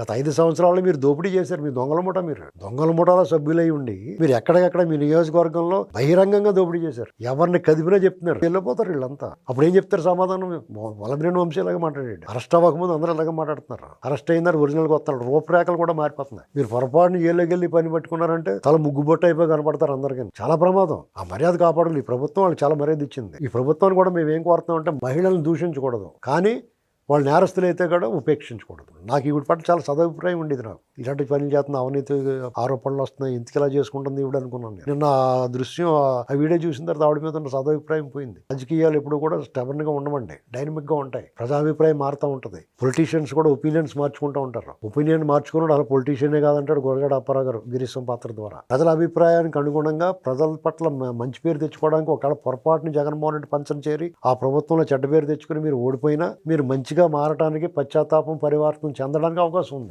గత ఐదు సంవత్సరాలు మీరు దోపిడీ చేశారు మీ దొంగల ముఠ మీరు. దొంగల ముఠాల సభ్యులై ఉండి మీరు ఎక్కడికక్కడ మీ నియోజకవర్గంలో బహిరంగంగా దోపిడీ చేశారు? ఎవరిని కదిపినా చెప్తున్నారు. వెళ్ళిపోతారు వీళ్ళంతా. అప్పుడు ఏం చెప్తారు సమాధానం? వలమిరేణి వంశీలాగా మాట్లాడాడు. అరెస్ట్ అవ్వకముందు అందరూ ఇలాగా మాట్లాడుతున్నారు. అరెస్ట్ అయినారు ఒరిజినల్గా వస్తారు రూపురేఖలు కూడా మారిపోతున్నాయి. మీరు పొరపాటున ఏళ్ళకెళ్ళి పని పట్టుకున్నారంటే తల ముగ్గుబొట్టు అయిపోయి కనపడతారు అందరికీ. చాలా ప్రమాదం. ఆ మర్యాద కాపాడాలి. ఈ ప్రభుత్వం వాళ్ళకి చాలా మర్యాద ఇచ్చింది. ఈ ప్రభుత్వాన్ని కూడా మేము ఏం కోరుతున్నాం అంటే మహిళలను దూషించకూడదు. కానీ వాళ్ళు నేరస్తులైతే కూడా ఉపేక్షించకూడదు. నాకు ఈవిడ పట్ల చాలా సదభిప్రాయం ఉండేది నాకు. ఇలాంటి పనులు చేస్తున్న అవినీతి ఆరోపణలు వస్తున్నాయి. ఇంతకు ఇలా చేసుకుంటుంది ఈవిడ అనుకున్నాను నేను. నిన్న ఆ దృశ్యం ఆ వీడియో చూసిన తర్వాత ఆవిడ మీద ఉన్న సదభిప్రాయం పోయింది. రాజకీయాలు ఎప్పుడు కూడా స్టబన్ ఉండమండి డైనమిక్గా ఉంటాయి. ప్రజాభిప్రాయం మారుతూ ఉంటుంది. పొలిటీషియన్స్ కూడా ఒపీనియన్స్ మార్చుకుంటూ ఉంటారు. ఒపీనియన్ మార్చుకున్నాడు అలా పొలిటీషియనే కాదంటాడు గురజాడ అప్పారావు గారు గిరీశం పాత్ర ద్వారా. ప్రజల అభిప్రాయానికి అనుగుణంగా ప్రజల పట్ల మంచి పేరు తెచ్చుకోవడానికి ఒకవేళ పొరపాటుని జగన్మోహన్ రెడ్డి పంచం చేరి ఆ ప్రభుత్వంలో చెడ్డ పేరు తెచ్చుకుని మీరు ఓడిపోయినా మీరు మంచి మంచిగా మారటానికి పశ్చాత్తాపం పరివర్తనం చెందడానికి అవకాశం ఉంది.